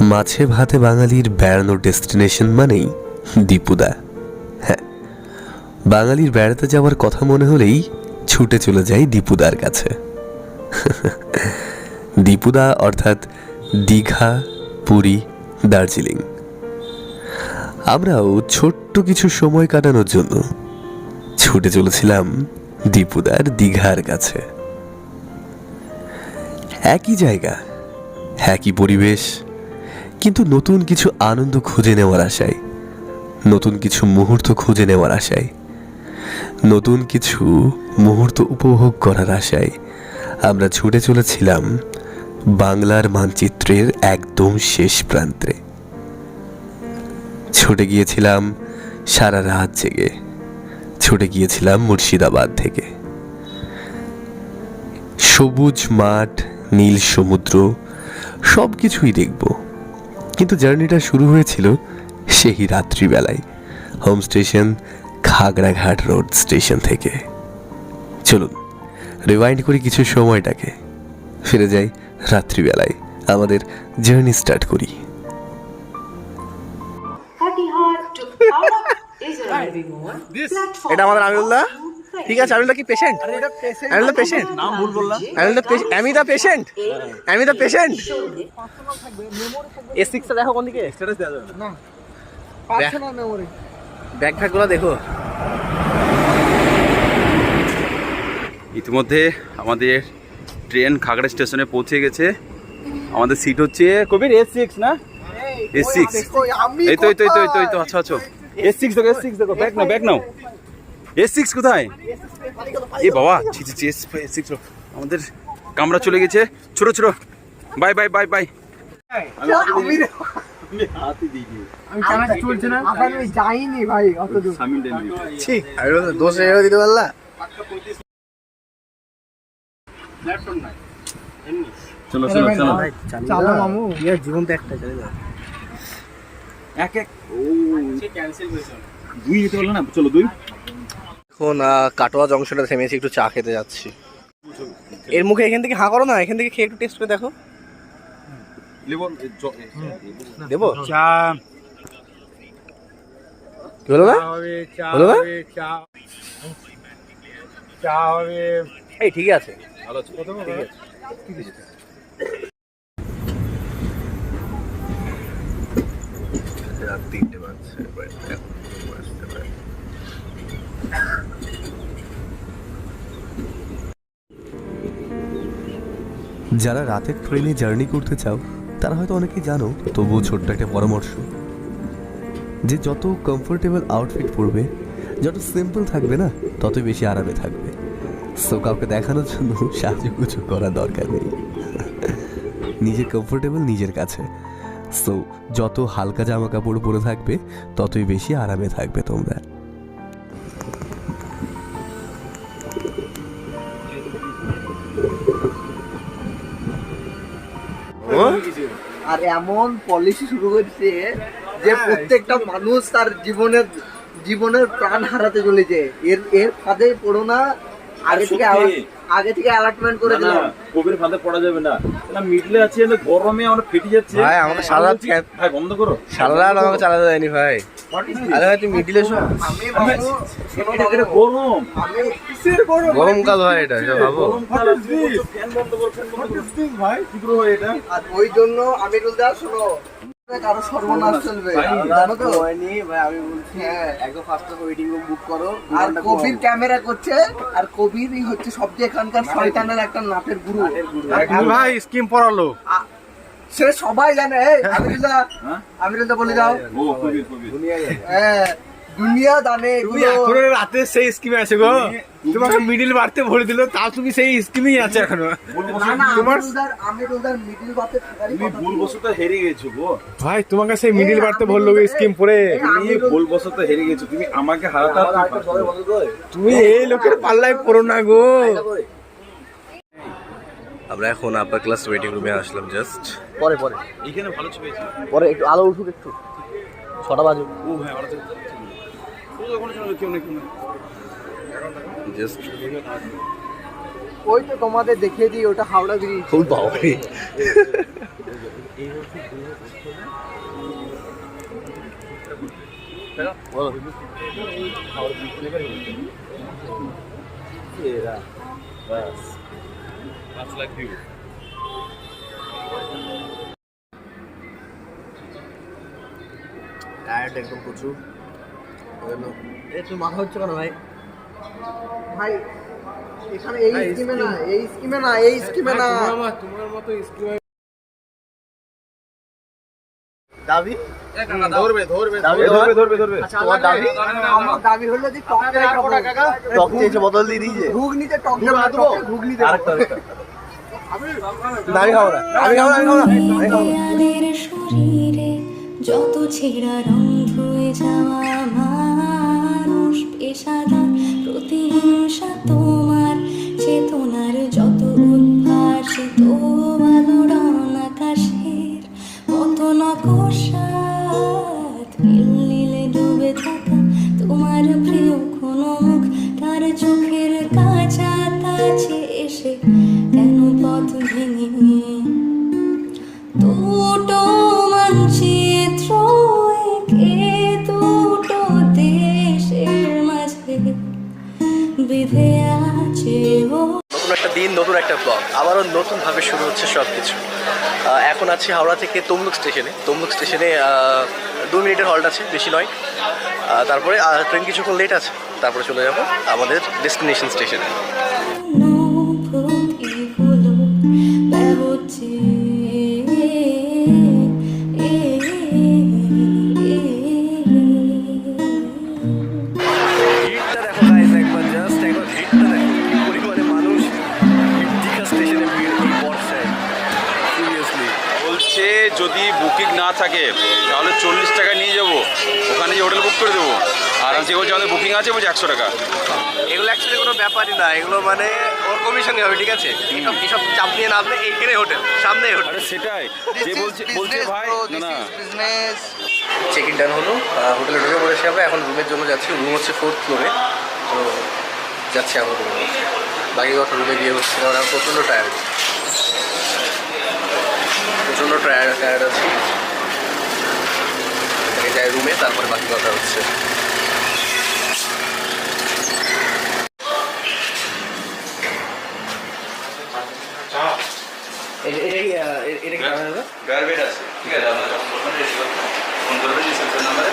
মাছে ভাতে বাঙালির বেড়ানোর ডেস্টিনেশন মানেই দীপুদা। হ্যাঁ বাঙালির বেড়াতে যাওয়ার কথা মনে হলেই ছুটে চলে যাই দীপুদার কাছে। দীপুদা অর্থাৎ দীঘা, পুরী, দার্জিলিং। আমরাও ছোট্ট কিছু সময় কাটানোর জন্য ছুটে চলেছিলাম দীপুদার দীঘার কাছে। একই জায়গা, একই পরিবেশ কিন্তু নতুন কিছু আনন্দ খুঁজে নেওয়ার আশায়, নতুন কিছু মুহূর্ত খুঁজে নেওয়ার আশায়, নতুন কিছু মুহূর্ত উপভোগ করার আশায় আমরা ছুটে চলেছিলাম বাংলার মানচিত্রের একদম শেষ প্রান্তে। ছুটে গিয়েছিলাম সারা রাত জেগে। ছুটে গিয়েছিলাম মুর্শিদাবাদ থেকে। সবুজ মাঠ, নীল সমুদ্র সব কিছুই দেখব। কিন্তু জার্নিটা শুরু হয়েছিল সেই রাত্রিবেলায় home station Khagraghat road station থেকে। চলুন রিওয়াইন্ড করি কিছু সময়টাকে। ফিরে যাই রাত্রিবেলায় আমাদের জার্নি স্টার্ট করি। এটা আমাদের আমিরুল্লাহ? ঠিক আছে কি পেশেন্ট আমিরুল্লাহ পেশেন্ট নাম ভুল বললাম। আমিরুল্লাহ আমি দা পেশেন্ট আমি দা পেশেন্ট এ সিক্সটা দেখো কোন দিকে? স্ট্যাটাস দেওয়া যাবে না। পার্সোনাল মেমোরি ব্যাগ ফ্যাগগুলো দেখো। ইতিমধ্যে আমাদের ট্রেন খাগড়া স্টেশনে পৌঁছে গেছে। আমাদের সিট হচ্ছে কবির এস সিক্স না? এস সিক্স এই তো এই তো এই তো এই তো এই তো আচ্ছা আচ্ছা। এস সিক্স দেখো এস সিক্স দেখো। Back now back now. S six কোথায়? এ বাবা ছি ছি ছি এস সিক্স আমাদের কামরা চলে গেছে। ছোট ছোট। Bye bye bye bye. চলো। চলো চলো চালা। মামু। জীবন তো একটা চলে যাবে। এক এক। ও। দুই যেতে পারল না? চলো দুই। এখন কাটোয়া জংশনে থেমেছি একটু চা খেতে যাচ্ছি। এর মুখে এখান থেকে হাঁ করো না এখান থেকে খেয়ে একটু টেস্ট করে দেখো। দেবো? কি হলো না? হলো না? এই ঠিক আছে। ভালো ঠিক আছে। রাত তিনটে বাজছে যারা রাতের ট্রেনে জার্নি করতে চাও, তারা হয়তো অনেকেই জানো, তবুও ছোট্ট একটা পরামর্শ। যে যত কমফোর্টেবল আউটফিট পরবে, যত সিম্পল থাকবে না, ততই বেশি আরামে থাকবে। সো কাউকে দেখানোর জন্য সাজুগুজু করা দরকার নেই। নিজে কমফোর্টেবল নিজের কাছে। সো যত হালকা জামা কাপড় পরে থাকবে, ততই বেশি আরামে থাকবে তোমরা। এমন পলিসি শুরু করছে যে প্রত্যেকটা মানুষ তার জীবনের জীবনের প্রাণ হারাতে চলেছে। এর এর ফাঁদে পড়ো না আগে থেকে আগে থেকে অ্যালার্টমেন্ট করে দিলাম। কোভিড ফাঁদে পড়া যাবে না। মিডলে আছে না গরমে আমরা ফেটে যাচ্ছে। ভাই, আমাকে সারা ভাই বন্ধ করো। সারা রাত আমাকে চালাতে দেয়নি ভাই। আরে ভাই তুমি মিডিলে শো আমি বাবু, শোনো এটা বাবু, এটা গরম। আমি কিসের গরম? গরমকাল ভাই এটা এটা ভাবো। গরমকাল ফ্যান বন্ধ করো ফ্যান বন্ধ করো। ভাই? কি করব এটা? আর ওই জন্য আমি রুলদা শোনো। কারও সর্বনাশ চলবে। জানো তো? ভাই আমি বলছি হ্যাঁ। একদম ফার্স্ট ওয়েটিং রুম বুক করো আর কবির ক্যামেরা করছে আর কবিরই হচ্ছে সবচেয়ে এখানকার শয়তানের একটা নাটের গুরু ভাই স্কিম পড়ালো। সে সবাই জানে আমি আমিরুল্লাহ হ্যাঁ? আমিরুল্লাহ বলে যাও হ্যাঁ দুনিয়া জানে তুমি এখনও রাতে সেই স্কিমে আছে গো। তোমাকে মিডিল বাড়তে ভরে দিল তাও তুমি সেই স্কিমেই আছে এখনও। তোমার- আমিরুলদার আমিরুলদার মিডিল বাতে তুমি কথা ভুল ছিল। বশত হেরে গেছো গো। ভাই তোমাকে সেই মিডিল এই বাড়তে ভরলো বলতে- স্কিম পরে। তুমি আমিরুল- ভুল বশত হেরে গেছো তুমি আমাকে হারাতে। তুমি এই লোকের পাল্লায় পড়ো না গো। আমরা এখন আপার ক্লাস ওয়েটিং রুমে আসলাম জাস্ট পরে পরে। এখানে ভালো ছবি পরে একটু আলো উঠুক একটু। ছটা বাজুক। ও হ্যাঁ ওই তো তোমাদের দেখিয়ে দিই ওটা হাওড়া ব্রিজ ফুল বাবারে টায়ার্ড একদম প্রচুর। একটু মাথা হচ্ছে কেন ভাই? ভাই এখানে এই স্কিমে না এই স্কিমে না এই স্কিমে না। দাবি? ধরবে ধরবে ধরবে। ধরবে ধরবে আচ্ছা, তোমার দাবি? আমার দাবি হলো যে টক চাই টক চেয়েছে বদল দিয়ে দিয়েছে। ঘুগনিতে টক দেবো না দেবো দাবি খাব না আমি খাব না আমি খাব না আমি খাব না। যত ছেঁড়া রং ধুয়ে যাওয়া মানুষ পেশাদার প্রতিহিংসা তোমার চেতনার যত উদ্ভাসিত আবারও নতুনভাবে শুরু হচ্ছে সব কিছু এখন আছি হাওড়া থেকে তমলুক স্টেশনে। তমলুক স্টেশনে দু মিনিটের হল্ট আছে, বেশি নয়। তারপরে ট্রেন কিছুক্ষণ লেট আছে, তারপরে চলে যাব আমাদের ডেস্টিনেশন স্টেশনে বলছে একশো টাকা। এগুলো অ্যাকচুয়ালি কোনো ব্যাপারই না এগুলো মানে ওর কমিশনই হবে ঠিক আছে? এসব এসব চাপ নিয়ে নামলে এইখানে হোটেল সামনে হোটেল। আরে সেটাই। যে বলছে বলছে ভাই না না। চেক ইন ডান হলো হোটেলে ঢুকে পড়েছি আমরা এখন রুমের জন্য যাচ্ছি রুম হচ্ছে ফোর্থ ফ্লোরে তো যাচ্ছি এখন রুমে বাকি কথা রুমে গিয়ে হচ্ছে কারণ আমি প্রচণ্ড টায়ার্ড প্রচণ্ড টায়ার্ড টায়ার্ড আছি। যাই রুমে তারপরে বাকি কথা হচ্ছে। এটা এটা কি এটা কি হবে? গার্বেট আছে। ঠিক আছে আপনার যখন বলবেন রিসিভার ফোন করবেন। রিসেপশন নাম্বারে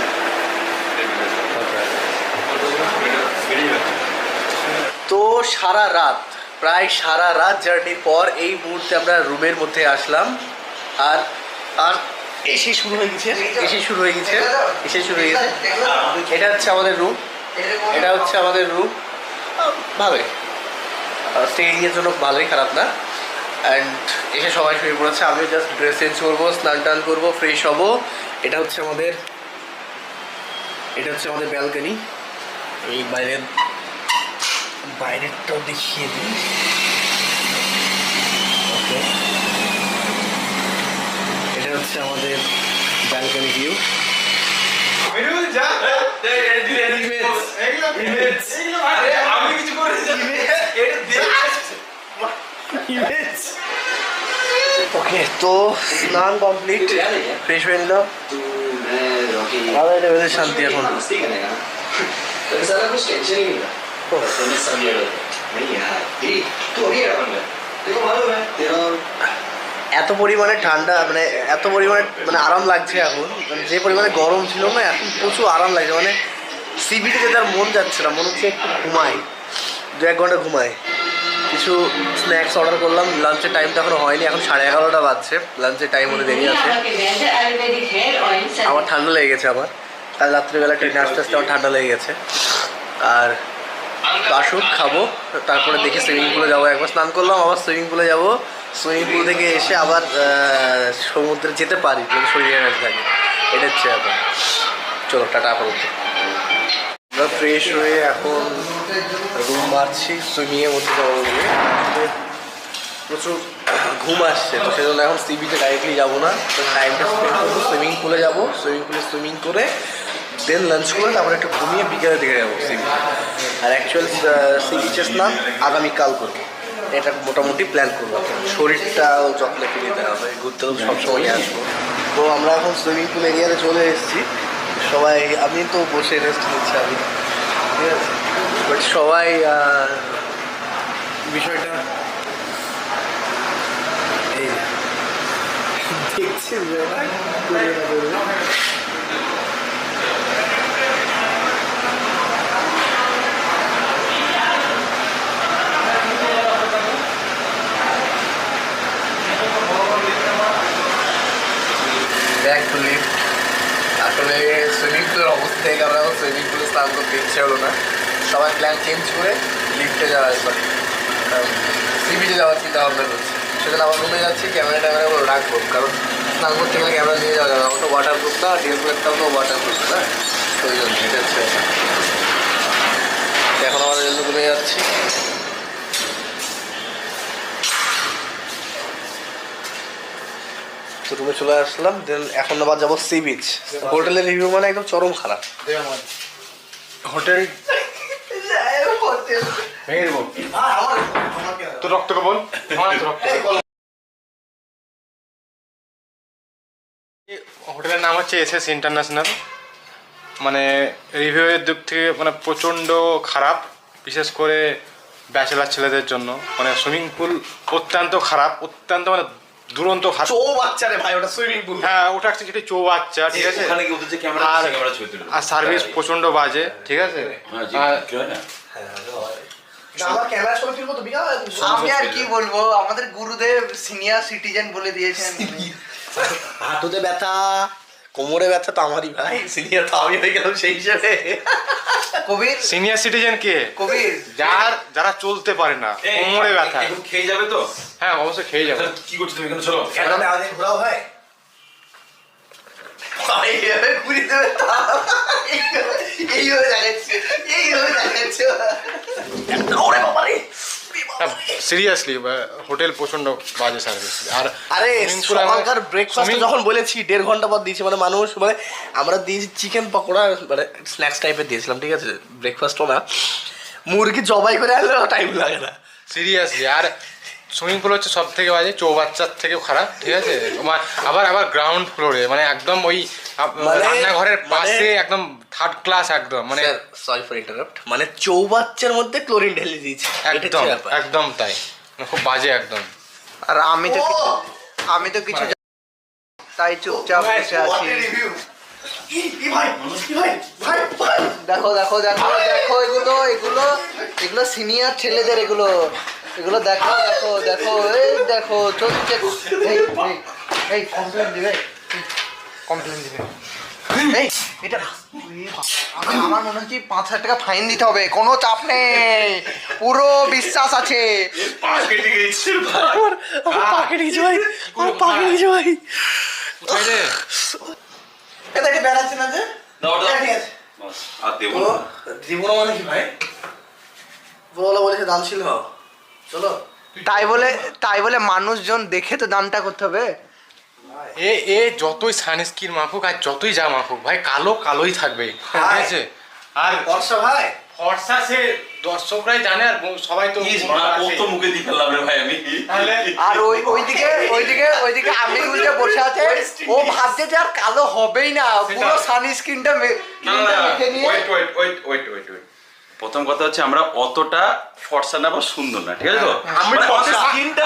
তো সারা রাত প্রায় সারা রাত জার্নির পর এই মুহূর্তে আমরা রুমের মধ্যে আসলাম। আর আর এসে শুরু হয়ে গেছে। এসে শুরু হয়ে গেছে। এসে শুরু হয়ে গেছে। এটা হচ্ছে আমাদের রুম এটা হচ্ছে আমাদের রুম ভালোই। স্টেইংয়ের জন্য ভালোই খারাপ না। অ্যান্ড এসে সবাই শুয়ে পড়েছে আমি জাস্ট ড্রেস চেঞ্জ করব স্নান টান করব ফ্রেশ হব এটা হচ্ছে আমাদের এটা হচ্ছে আমাদের ব্যালকনি এই বাইরের বাইরেরটাও দেখিয়ে দিই ওকে এটা হচ্ছে আমাদের ব্যালকনি ভিউ ওকে তো স্নান কমপ্লিট ফ্রেশ হয়ে নিলাম। আলাদা লেভেলের শান্তি এখন। এত পরিমাণে ঠান্ডা মানে এত পরিমাণে মানে আরাম লাগছে এখন। মানে যে পরিমাণে গরম ছিল না, এখন প্রচুর আরাম লাগছে। মানে সিবিটিতে তার মন যাচ্ছে না, মনে হচ্ছে একটু ঘুমায় দু এক ঘণ্টা ঘুমায় কিছু স্ন্যাক্স অর্ডার করলাম। লাঞ্চের টাইম তো এখনও হয়নি, এখন সাড়ে এগারোটা বাজছে। লাঞ্চের টাইম হতে দেরি আছে. আমার ঠান্ডা লেগে গেছে আবার কাল রাত্রিবেলা ট্রেনে আস্তে আস্তে আমার ঠান্ডা লেগে গেছে। আর আসুক, খাব, তারপরে দেখি সুইমিং পুলে যাব একবার। স্নান করলাম, আবার সুইমিং পুলে যাব। সুইমিং পুল থেকে এসে আবার সমুদ্রে যেতে পারি যদি শরীরে থাকে। এটা হচ্ছে ব্যাপার। চলো, টাটা আপাতত। আমরা ফ্রেশ হয়ে এখন রুম মারছি সুইমিংয়ের মধ্যে যাব বলে। প্রচুর ঘুম আসছে, তো সেজন্য এখন সি বিচে ডাইরেক্টলি যাব না। তো টাইমটা স্পেন্ড করব সুইমিং পুলে যাব। সুইমিং পুলে সুইমিং করে দেন লাঞ্চ করে, তারপরে একটু ঘুমিয়ে বিকেলের দিকে যাব সি বিচ আর অ্যাকচুয়াল সি বিচের স্নান আগামীকাল করব। এটা মোটামুটি প্ল্যান করব শরীরটাও যত্নে নিতে হবে, ঘুরতে তো সবসময় আসব। তো আমরা এখন সুইমিং পুল এরিয়াতে চলে এসেছি। সবাই আমি তো বসে রেস্ট নিচ্ছি আমি ঠিক আছে? বাট সবাই বিষয়টা এই দেখছি যে না, করবে না করবে। ব্যাক টু লিফট আসলে সুইমিং পুলের অবস্থা থেকে আমরা সুইমিং পুলে স্নান করতে ইচ্ছে হলো না। সবাই প্ল্যান চেঞ্জ করে লিফটে যাওয়ার সরি সি বিচে যাওয়ার চিন্তা ভাবনা করছি সেখানে আবার রুমে যাচ্ছি ক্যামেরা ট্যামেরা করে রাখব। কারণ স্নান করতে গেলে ক্যামেরা নিয়ে যাওয়া যাবে আমার তো ওয়াটার প্রুফ না ডিএসএলআরটাও তো ওয়াটার প্রুফ না। ওই জন্য, এটা হচ্ছে এখন আমাদের জন্য রুমে যাচ্ছি। রুমে চলে আসলাম দেন এখন আবার যাব সি বিচ হোটেলের রিভিউ মানে একদম চরম খারাপ। হোটেল? তোর রক্ত কবল? তো হোটেলের নাম হচ্ছে এস এস ইন্টারন্যাশনাল মানে রিভিউয়ের দিক থেকে মানে প্রচণ্ড খারাপ, বিশেষ করে ব্যাচেলার ছেলেদের জন্য। মানে সুইমিং পুল অত্যন্ত খারাপ, অত্যন্ত মানে দুরন্ত হাত চৌ বাচ্চা রে ভাই ওটা সুইমিং পুল হ্যাঁ ওটা যেটি চৌ বাচ্চা ঠিক আছে? ওখানে গিয়ে ওদের যে ক্যামেরা আর- আছে ক্যামেরা ছবি তুলে। আর সার্ভিস প্রচণ্ড বাজে ঠিক আছে? হ্যাঁ জি কি হয় না? বিকাল। আমি আর কি বলব আমাদের গুরুদেব সিনিয়র সিটিজেন বলে দিয়েছেন। হাঁটুতে ব্যথা। কোমরে ব্যথা তো আমারই ভাই সিনিয়র তো আমি হয়ে গেলাম সেই হিসেবে। কবির? সিনিয়র সিটিজেন কে? কবির। যার যারা চলতে পারে না কোমরে ব্যথা। খেয়ে যাবে তো? হ্যাঁ অবশ্যই খেয়ে যাবে। কি করছ তুমি এখানে? চলো। এখানে আগে ঘোরাও হয়? দেবে তা। এইভাবে দেখাচ্ছে এইভাবে দেখাচ্ছে। ওরে বাবা রে সিরিয়াসলি হোটেল প্রচণ্ড বাজে সার্ভিস আর আরে সকালকার ব্রেকফাস্ট যখন বলেছি দেড় ঘণ্টা পর দিয়েছি মানে মানুষ মানে আমরা দিয়েছি চিকেন পকোড়া মানে স্ন্যাক্স টাইপের দিয়েছিলাম ঠিক আছে? ব্রেকফাস্টও না। মুরগি জবাই করে আনলেও টাইম লাগে না। সিরিয়াসলি আর সুইমিং পুল হচ্ছে সব থেকে বাজে চৌবাচ্চার থেকেও খারাপ ঠিক আছে? আবার আবার গ্রাউন্ড ফ্লোরে মানে একদম ওই মানে- রান্নাঘরের মানে- পাশে একদম থার্ড ক্লাস একদম মানে সরি ফর ইন্টারাপ্ট মানে চৌবাচ্চার মধ্যে ক্লোরিন ঢেলে দিয়েছে। একদম একদম তাই। মানে খুব বাজে একদম। আর আমি তো কিছু- আমি তো কিছু জানি তাই চুপচাপ বসে আছি। দেখো দেখো দেখো দেখো এগুলো এগুলো এগুলো সিনিয়র ছেলেদের এগুলো। এগুলো দেখো দেখো দেখো এই দেখো চলছে। এই এই, এই কমপ্লেন দিবে। কমপ্লেন দিবে। এই এটা আমার- আমার মনে হচ্ছে পাঁচ হাজার টাকা ফাইন দিতে হবে কোনো চাপ নেই। পুরো বিশ্বাস আছে। আমার আমার পা গেছে ভাই আমার পা গেছে ভাই এটা কি বেড়াচ্ছে না যে। আর দেবো মানে কি ভাই? বলা বলেছে দানশীল হও চলো। তাই বলে তাই বলে মানুষজন দেখে তো দানটা করতে হবে। এ এ যতই সানস্ক্রিন মাখুক আর যতই যা মাখুক ভাই কালো কালোই থাকবে। ঠিক আছে? আর বর্ষা ভাই? ফর্সা সে দর্শকরাই জানে আর সবাই তো কত মুখে দিয়ে ফেললাম রে ভাই আমি। তাহলে? আর ওই ওইদিকে ওইদিকে ওইদিকে আমিরুল যে বসে আছে। ও ভাবছে যে আর কালো হবেই না। পুরো সানস্ক্রিনটা না, না, না, মেখে নিয়ে wait, wait, wait, wait, wait. প্রথম কথা হচ্ছে আমরা অতটা ফর্সা না বা সুন্দর না ঠিক আছে তো? আমি মানে ফর্সা,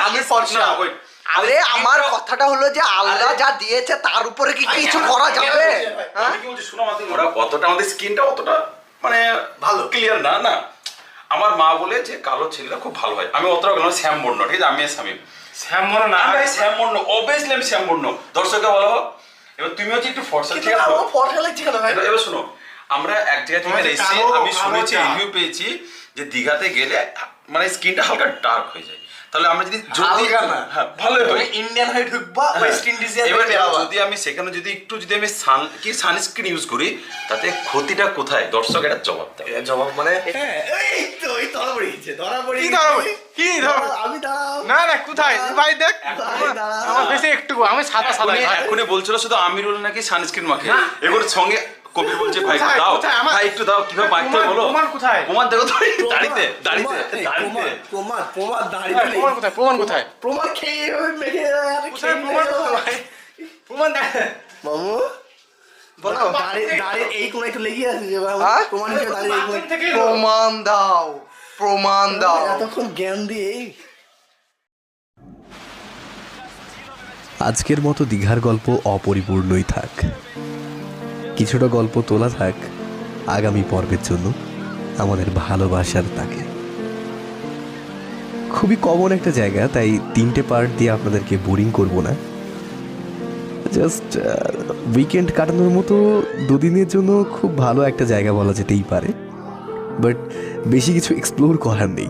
আমি ফর্সা। wait. আরে আমার কথাটা হলো যে আল্লাহ যা দিয়েছে তার উপরে কি কিছু করা যাবে? হ্যাঁ? কি বলছি শোনো আমাদের ওরা অতটা আমাদের স্কিনটা অতটা মানে ভালো। ক্লিয়ার না না। আমার মা বলে যে কালো ছেলেরা খুব ভালো হয়। আমি অতটা গেলাম শ্যাম বর্ণ ঠিক আছে? আমি স্বামী। শ্যাম মনে না আমি শ্যাম বর্ণ অবভিয়াসলি আমি শ্যাম বর্ণ দর্শককে বলো এবার তুমি হচ্ছে একটু ফর্সা ঠিক আছে? আমার ফর্সা লাগছে কেন ভাই? এবার এবার শোনো। আমরা এক জায়গা থেকে এসেছি আমি শুনেছি রিভিউ পেয়েছি যে দীঘাতে গেলে মানে স্কিনটা হালকা ডার্ক হয়ে যায়। তাহলে আমরা যদি। হ্যাঁ ভালো হয়। ইন্ডিয়ান হয়ে। ঢুকবা ওয়েস্ট ইন্ডিজে এবার যদি আমি সেখানে যদি একটু যদি আমি সান কি সানস্ক্রিন ইউজ করি তাতে ক্ষতিটা কোথায়? দর্শক এটা জবাব দেয় জবাব মানে? এই তো এই ধরা পড়ে গেছে ধরা পড়ে কি। ধরো কি ধরো আমি দাঁড়াও। না না কোথায়? ভাই দেখ। আমার বেশি একটু আমি সাদা সাদা। এক্ষুনি বলছিল শুধু আমিরুল নাকি সানস্ক্রিন মাখে। এবার সঙ্গে কবির বলছে ভাই কোথায়? দাও। ভাই একটু দাও কীভাবে প্রমাণ- বলো। প্রমাণ কোথায়? প্রমাণ দেখো তো দাঁড়িতে দাঁড়িতে প্রমাণ- দাঁড়িতে। প্রমাণ, প্রমাণ প্রমাণ দাঁড়িয়ে কোথায়? প্রমাণ কোথায়? প্রমাণ কোথায়? প্রমাণ খেয়ে এভাবে মেখে কোথায় প্রমাণ কোথায় প্রমাণ দেখ। মামু বলো। দাঁড়িয়ে দাঁড়িয়ে এই কোন একটু লেগে আছে যে বাবু, হ্যাঁ? প্রমাণ হিসেবে এই কোণে- প্রমাণ দাও প্রমাণ দাও। এতক্ষণ জ্ঞান দিয়ে আজকের মতো দীঘার গল্প অপরিপূর্ণই থাক। কিছুটা গল্প তোলা থাক আগামী পর্বের জন্য আমাদের ভালোবাসার তাকে। খুবই কমন একটা জায়গা, তাই তিনটে পার্ট দিয়ে আপনাদেরকে বোরিং করব না। জাস্ট উইকেন্ড কাটানোর মতো দুদিনের জন্য খুব ভালো একটা জায়গা বলা যেতেই পারে। বাট বেশি কিছু এক্সপ্লোর করার নেই।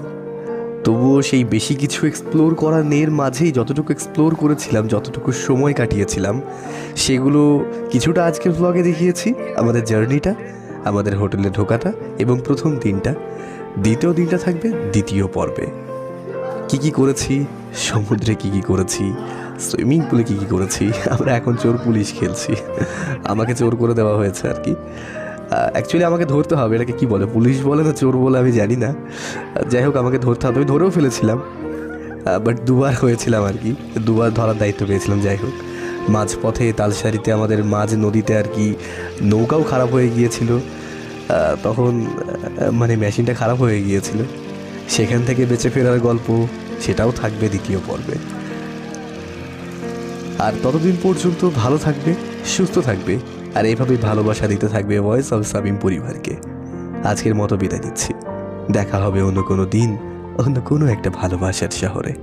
তবুও সেই বেশি কিছু এক্সপ্লোর করার নের মাঝেই যতটুকু এক্সপ্লোর করেছিলাম, যতটুকু সময় কাটিয়েছিলাম, সেগুলো কিছুটা আজকের ব্লগে দেখিয়েছি। আমাদের জার্নিটা আমাদের হোটেলে ঢোকাটা এবং প্রথম দিনটা। দ্বিতীয় দিনটা থাকবে দ্বিতীয় পর্বে। কি কি করেছি? সমুদ্রে কি কি করেছি? সুইমিং পুলে কি কি করেছি? আমরা এখন চোর পুলিশ খেলছি। আমাকে চোর করে দেওয়া হয়েছে আর কি। অ্যাকচুয়ালি আমাকে ধরতে হবে। এটাকে কি বলে? পুলিশ বলে না চোর বলে আমি জানি না। যাই হোক, আমাকে ধরতে হবে। আমি ধরেও ফেলেছিলাম। বাট দুবার হয়েছিলাম আর কি। দুবার ধরার দায়িত্ব পেয়েছিলাম, যাই হোক। মাঝপথে তালসারিতে আমাদের মাঝ নদীতে আর কি নৌকাও খারাপ হয়ে গিয়েছিল। তখন মানে মেশিনটা খারাপ হয়ে গিয়েছিল। সেখান থেকে বেঁচে ফেরার গল্প, সেটাও থাকবে দ্বিতীয় পর্বে। আর ততদিন পর্যন্ত ভালো থাকবে, সুস্থ থাকবে। আর এইভাবেই ভালোবাসা দিতে থাকবে ভয়েস অফ সাবিম পরিবারকে। আজকের মতো বিদায় দিচ্ছি দেখা হবে অন্য কোনো দিন, অন্য কোনো একটা ভালোবাসার শহরে।